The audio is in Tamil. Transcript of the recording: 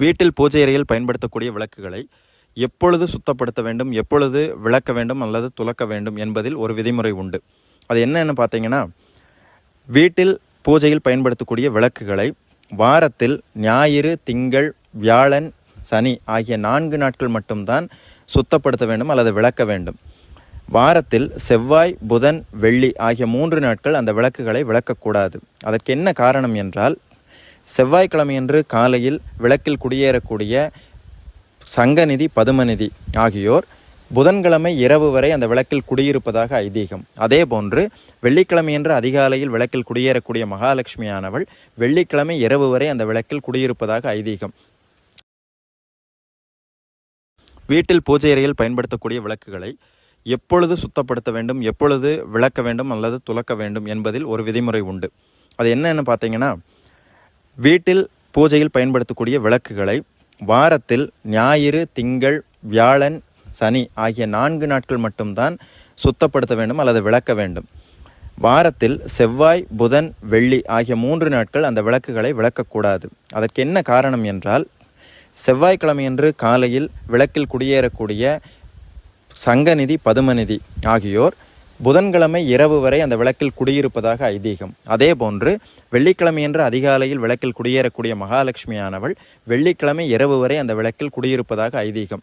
வீட்டில் பூஜை அறையில் பயன்படுத்தக்கூடிய விளக்குகளை எப்பொழுது சுத்தப்படுத்த வேண்டும் எப்பொழுது விளக்க வேண்டும் அல்லது துலக்க வேண்டும் என்பதில் ஒரு விதிமுறை உண்டு. அது என்னென்னு பார்த்தீங்கன்னா வீட்டில் பூஜையில் பயன்படுத்தக்கூடிய விளக்குகளை வாரத்தில் ஞாயிறு திங்கள் வியாழன் சனி ஆகிய நான்கு நாட்கள் மட்டும்தான் சுத்தப்படுத்த வேண்டும் அல்லது விளக்க வேண்டும். வாரத்தில் செவ்வாய் புதன் வெள்ளி ஆகிய மூன்று நாட்கள் அந்த விளக்குகளை விளக்கக்கூடாது. அதற்கு என்ன காரணம் என்றால் செவ்வாய்க்கிழமையன்று காலையில் விளக்கில் குடியேறக்கூடிய சங்கநிதி பதுமநிதி ஆகியோர் புதன்கிழமை இரவு வரை அந்த விளக்கில் குடியிருப்பதாக ஐதீகம். அதே போன்று வெள்ளிக்கிழமையன்று அதிகாலையில் விளக்கில் குடியேறக்கூடிய மகாலட்சுமியானவள் வெள்ளிக்கிழமை இரவு வரை அந்த விளக்கில் குடியிருப்பதாக ஐதீகம். வீட்டில் பூஜை அறையில் பயன்படுத்தக்கூடிய விளக்குகளை எப்பொழுது சுத்தப்படுத்த வேண்டும் எப்பொழுது விளக்க வேண்டும் அல்லது துலக்க வேண்டும் என்பதில் ஒரு விதிமுறை உண்டு. அது என்னன்னு பார்த்தீங்கன்னா வீட்டில் பூஜையில் பயன்படுத்தக்கூடிய விளக்குகளை வாரத்தில் ஞாயிறு திங்கள் வியாழன் சனி ஆகிய நான்கு நாட்கள் மட்டும்தான் சுத்தப்படுத்த வேண்டும் அல்லது விளக்க வேண்டும். வாரத்தில் செவ்வாய் புதன் வெள்ளி ஆகிய மூன்று நாட்கள் அந்த விளக்குகளை விளக்கக்கூடாது. அதற்கு என்ன காரணம் என்றால் செவ்வாய்க்கிழமையன்று காலையில் விளக்கில் குடியேறக்கூடிய சங்கநிதி பதுமநிதி ஆகியோர் புதன்கிழமை இரவு வரை அந்த விளக்கில் குடியிருப்பதாக ஐதீகம். அதே போன்று வெள்ளிக்கிழமையன்று அதிகாலையில் விளக்கில் குடியேறக்கூடிய மகாலட்சுமியானவள் வெள்ளிக்கிழமை இரவு வரை அந்த விளக்கில் குடியிருப்பதாக ஐதீகம்.